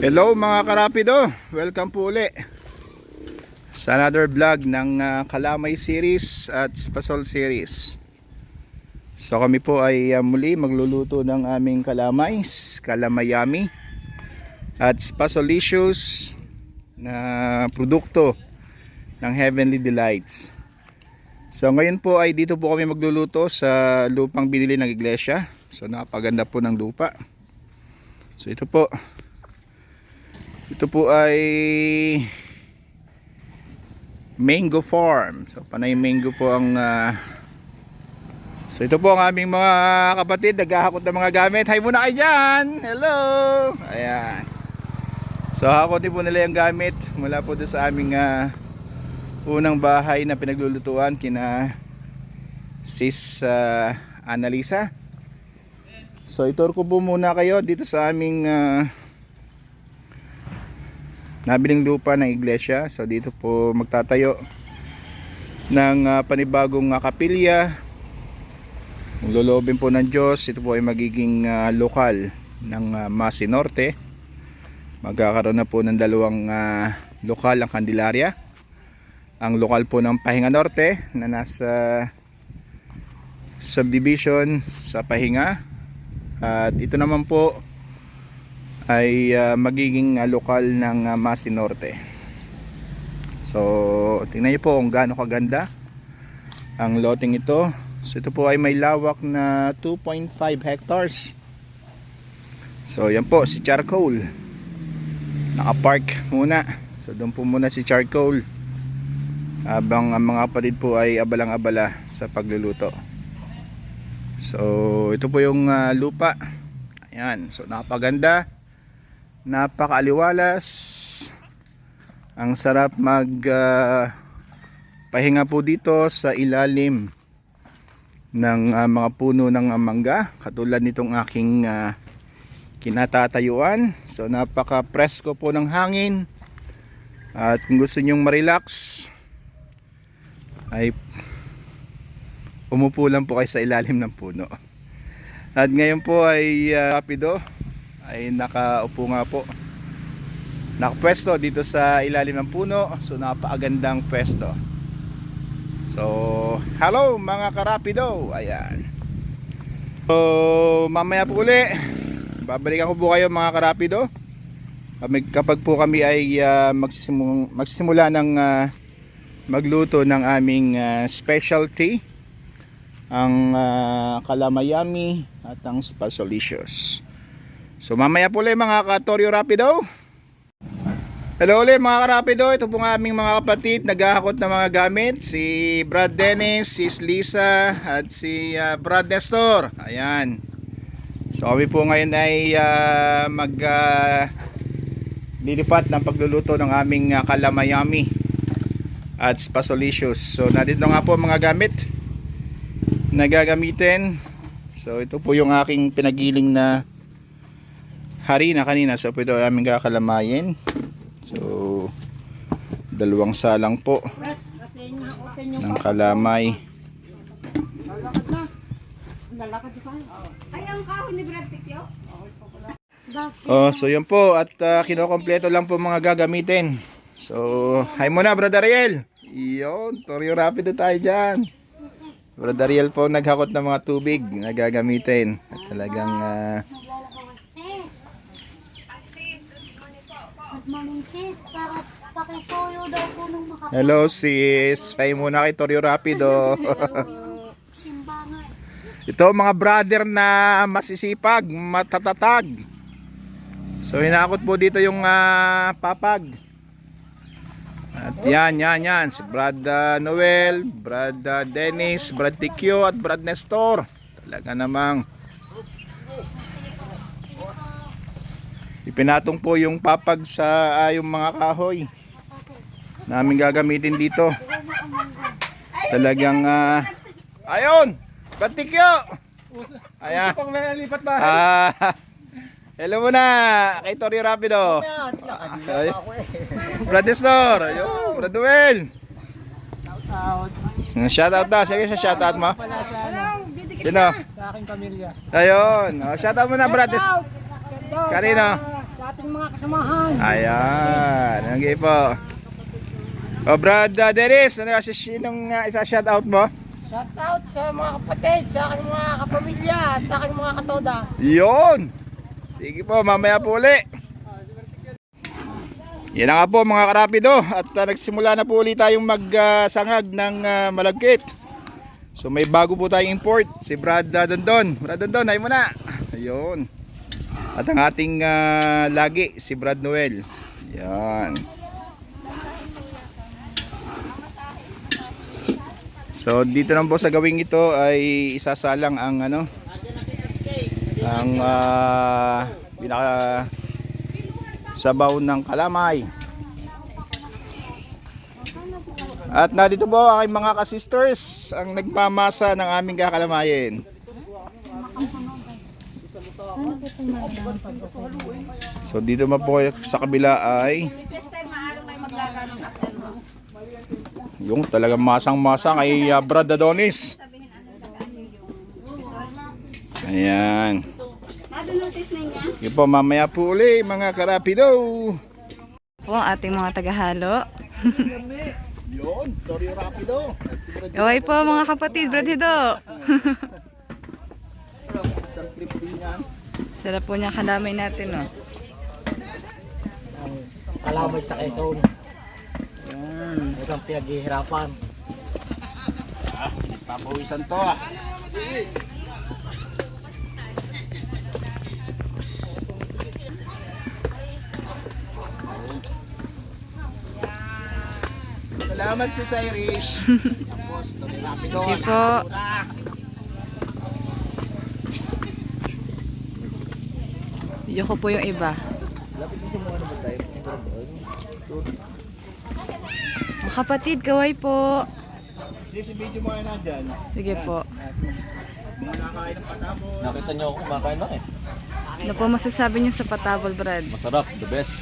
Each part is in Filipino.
Hello mga karapido, welcome po uli sa another vlog ng ah, Kalamay series at Spasol series. So kami po ay ah, muli magluluto ng aming kalamay, kalamayami at Spasolicious na produkto ng Heavenly Delights. So ngayon po ay dito po kami magluluto sa lupang binili ng iglesia. So napaganda po ng lupa. So ito po. Ito po ay mango farm. So panay mango po ang ah, So ito po ang aming mga kapatid naghahakot ng mga gamit. Hi muna kayo dyan. Hello. Ayan. So hakotin po nila yung gamit mula po doon sa aming ah, unang bahay na pinaglulutuan kina sis ah, Annalisa. So itur ko po muna kayo dito sa aming ah, nabiling lupa ng iglesia. So dito po magtatayo ng ah, panibagong ah, kapilya. Ang lolobin po ng Diyos, ito po ay magiging ah, lokal ng uh, Masi Norte. Magkakaroon na po ng dalawang ah, lokal ang Candelaria. Ang lokal po ng Pahinga Norte na nasa subdivision sa Pahinga. At ito naman po ay ah, magiging ah, lokal ng ah, Masi Norte. So, tingnan niyo po kung gaano kaganda ang loting ito. So, ito po ay may lawak na 2.5 hectares. So, yan po si Charcoal. Nakapark muna. So, doon po muna si Charcoal. Habang ang mga kapatid po ay abalang-abala sa pagluluto. So, ito po yung ah, lupa. Ayan. So, napaganda. Napakaaliwalas. Ang sarap mag ah, pahinga po dito sa ilalim ng ah, mga puno ng ah, mangga. Katulad nitong aking ah, kinatatayuan. So, napaka-presko po ng hangin. At kung gusto nyong ma-relax, ay umupo lang po kayo sa ilalim ng puno. At ngayon po ay uh, rapido ay nakaupo nga po. Nakapwesto dito sa ilalim ng puno. So napakagandang pwesto. So, hello mga karapido. Ayan. So, mamaya po uli. Babalikan ko po kayo mga karapido. Kapag, po kami ay uh, magsisimula, magsisimula ng ah, magluto ng aming ah, specialty ang uh, kalamayami at ang spasolicious so mamaya po ulit mga katorio rapido. Hello ulit mga karapido. Ito po ang aming mga kapatid naghahakot ng mga gamit. Si Brad Dennis, si Lisa at si ah, Brad Nestor. Ayan. So kami po ngayon ay ah, mag ah, lilipat ng pagluluto ng aming ah, kalamayami at spasolicious. So nandito nga po mga gamit na gagamitin. So ito po yung aking pinagiling na harina kanina. So ang aming kakalamayin. So dalawang salang po ng kalamay. Yun? Oh, so yun po at uh, kinokompleto lang po mga gagamitin. So, hi muna Brother Ariel. Iyon, Toryo Rapido tayo dyan. Brother Ariel po naghakot ng mga tubig na gagamitin. At talagang ah, Sis. Para pakisuyo daw po nung. Hello sis. Hi muna kay Toryo Rapido. Ito mga brother na masisipag, matatatag. So hinakot po dito yung ah, papag. At yan, yan, yan. Si Brad ah, Noel, Brad ah, Dennis, Brad Tikyo at Brad Nestor. Talaga namang ipinatong po yung papag sa ah, yung mga kahoy namin gagamitin dito. Talagang ah, ayun, Brad Tikyo. Ayan. Pang lipat ba? Ah, hello muna kay Tori Rapido. Ay, Brad Nestor, ayun, Brad Noel. Out. Shout out daw, sige sa shout out mo. Sino? sa aking pamilya. Ayun, oh, shout out mo na Brad Nestor. Kanino? Sa ating mga kasamahan. Ayan. Ang po. O Brad uh, Dennis, ano kasi sinong uh, isa shout out mo? Shout out sa mga kapatid, sa aking mga kapamilya, at sa aking mga katoda. Yun. Sige po, mamaya po uli. Yan na nga po mga karapido at uh, nagsimula na po ulit tayong magsangag ng uh, malagkit. So may bago po tayong import, si Brad uh, Dondon. Brad Dondon, ay mo na. Ayun. At ang ating uh, lagi, si Brad Noel. Yan. So dito naman po sa gawing ito ay isasalang ang ano ang pinaka sabaw ng kalamay. At narito po ang mga kasisters ang nagmamasa ng aming kakalamayin. So dito man po sa kabila ay yung talagang masang-masa kay uh, Brad Adonis. Ayan. Yun po, mamaya po uli mga karapido. po ang ating mga tagahalo. Yun, sorry rapido. Gaway po mga kapatid, Brad Hido. Isang clip din yan. Sarap po niya kalamay natin, oh. Kalamay sa Quezon. Yan. Ito ang pinaghihirapan. Ah, papawisan to ah. Salamat si Irish. Tapos, rapido. Sige po. Video ko po yung iba. Mga kapatid, kaway po. Sige, si video mo kayo nandyan. Sige po. Mga nakakain ng patabo. Nakita niyo ako kumakain na eh. Ano po masasabi niyo sa patabol, Brad? Masarap, the best.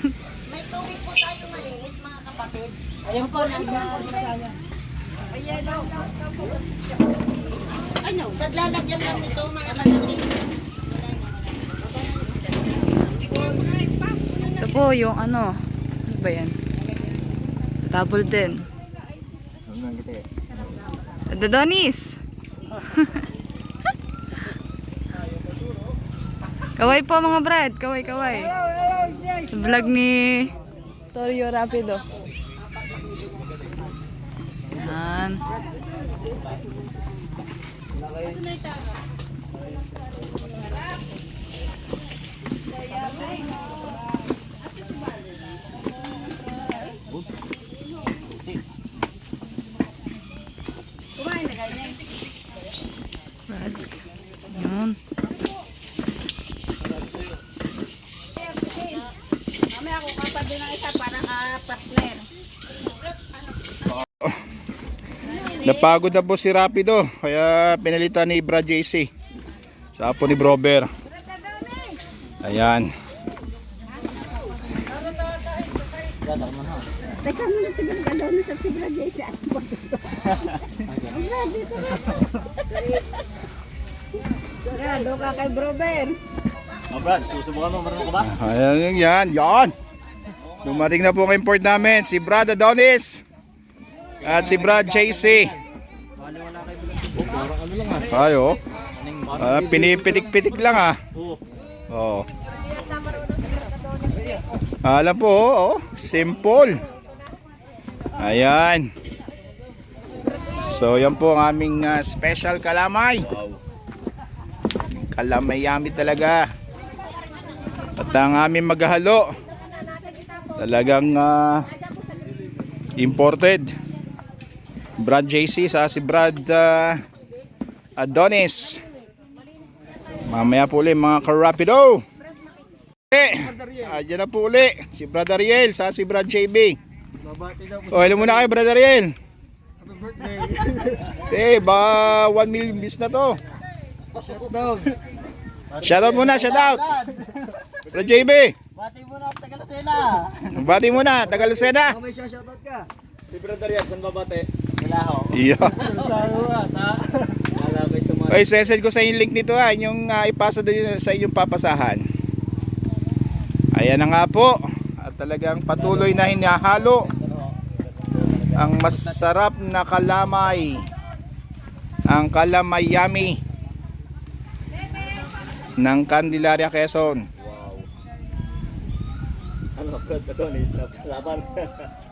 May tubig po tayo malinis mga kapatid. Ayan po, nagmasaya. Ano? Sa lalagyan lang nito mga kapatid. Po yung ano. Ano ba yan? Patabol din. Dodonis! kaway po mga brad, kaway kaway. Vlog ni Torio Rapido. Yan. Brad. Yun. Mamaya ako kapag din ng isa para ka-partner. Napagod na po si Rapido. Kaya pinalitan ni Brad JC. Sa apo ni Brober. Ayan. Teka muna si Bragadonis at si Bragay sa ating Grado ka kay Brober. Oh, Brad, susubukan mo, marunong ka ba? Ayan yan. Yan. Dumating na po ang import namin. Si Brad Adonis. At si Brad JC. Oh. Ayo. Ah, pinipitik-pitik lang ah. Oh, Oo. Alam po, oh, simple. Ayan. So, yan po ang aming ah, special kalamay. wow. Kalamay yami talaga. At ang aming maghahalo, talagang ah, imported. Brad JC sa si Brad ah, Adonis. Mamaya po ulit mga karapido. Eh, ayan na po uli. Si Brad Ariel sa si Brad JB. O, hello muna kayo Brad Ariel. Happy birthday. Eh, ba 1 million views na to. Shout dog. Shoutout muna, shoutout. Brad JB. Bati mo na taga Lucena. Bati muna, taga Lucena. may shoutout ka. Si Brother yan, saan babate? Wala ho. Iya. Oy, sesend ko sa yung link nito ha, yung uh, ipasa doon sa inyong papasahan. Ayan na nga po. At talagang patuloy na hinahalo ang masarap na kalamay. Ang kalamayami ng Candelaria Quezon. Ano? Ito, na-snap. Laban.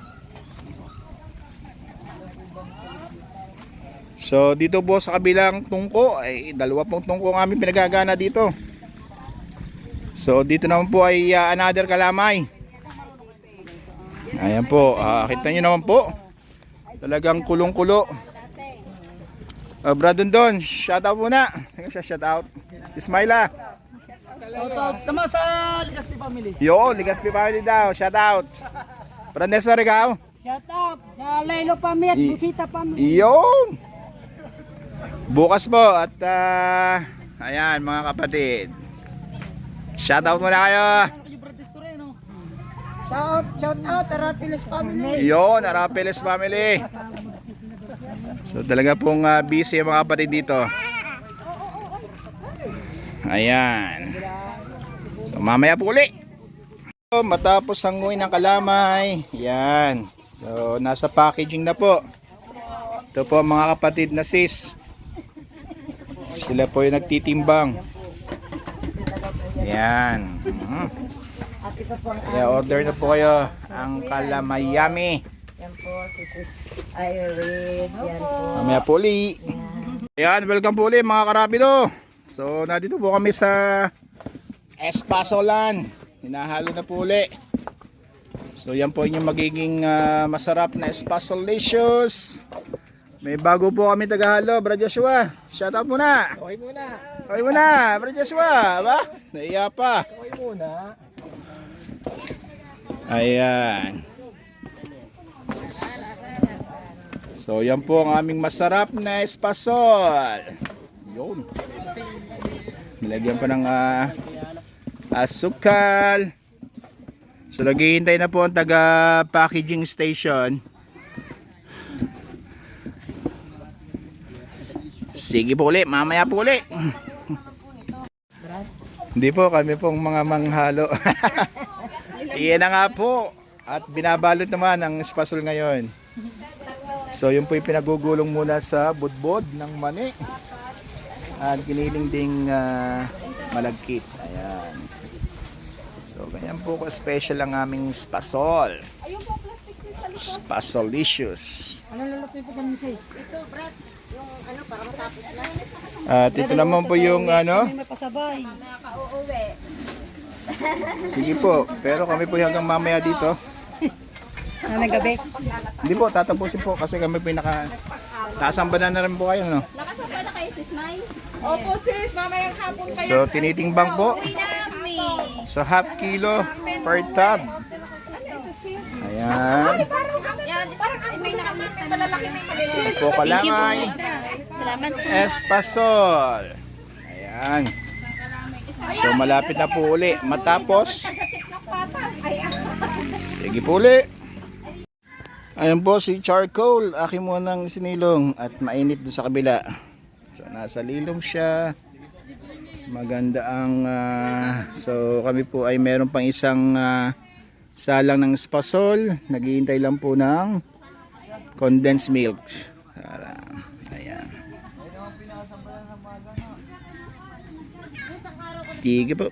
So dito po sa kabilang tungko ay dalawa pong tungko ang aming pinagagana dito. So dito naman po ay uh, another kalamay. Ayan po, ah, kita nyo naman po. Talagang kulong-kulo. Uh, Brad Don, shout out muna. Siya shout out. Si Smila. Tama sa Ligaspi family. Yo, Ligaspi family daw. Shout out. Brad Nestor, ikaw? Shout out sa Lelo Pamit, I- Busita Pamit. Yun! Bukas po at ah, ayan mga kapatid. Shoutout muna kayo. Shout, shout out, Arapiles family. Yun, Arapeles family. So talaga pong ah, busy ang mga kapatid dito. Ayan. So mamaya po uli. So, matapos hanguin ng kalamay. Yan. So nasa packaging na po. Ito po ang mga kapatid na sis. Sila po yung nagtitimbang. Yan. Ang Kaya order na po kayo ang kalamayami. yan po, si Sis Iris, yan po. Mamaya po uli. Ayan, welcome po uli mga karapido. So, nandito po kami sa Espasolan. Hinahalo na po uli. So, yan po yung magiging ah, masarap na Espasolicious. May bago po kami tagahalo, Brad Joshua. Shout out muna. Okay muna. Okay muna, Brad Joshua. Ba? Naiya pa. Okay muna. Ayan. So, yan po ang aming masarap na espasol. Yun. Nilagyan pa ng ah, asukal. So, naghihintay na po ang taga packaging station. Sige po ulit, mamaya po ulit. Hindi po, kami pong mga manghalo. Iyan na nga po. At binabalot naman ang espasol ngayon. So yun po yung pinagugulong muna sa budbod ng mani. At giniling ding ah, malagkit. Ayan. So ganyan po ko special ang aming spasol. Spasolicious. At ito naman po yung ano. May pasabay. Sige po. Pero kami po hanggang mamaya dito. Ano gabi? Hindi po, tatapusin po kasi kami po yung naka... Kasamba na rin po kayo, no? Nakasabay na kayo, sis May? Opo sis, mamayang hapon kayo. So, tinitimbang po. Uwi. So, half kilo per tub. Ayan. Yan, parang may nakamiss na malalaki may maliit. Po kalamay. Salamat po. Espasol. Ayan. So, malapit na po uli. Matapos. Sige po uli. Ayan po si charcoal. Akin mo ng sinilong at mainit doon sa kabila. So, nasa lilom siya. Maganda ang ah, so kami po ay meron pang isang ah, salang ng spasol. Naghihintay lang po ng condensed milk. Para, ayan. Tige po.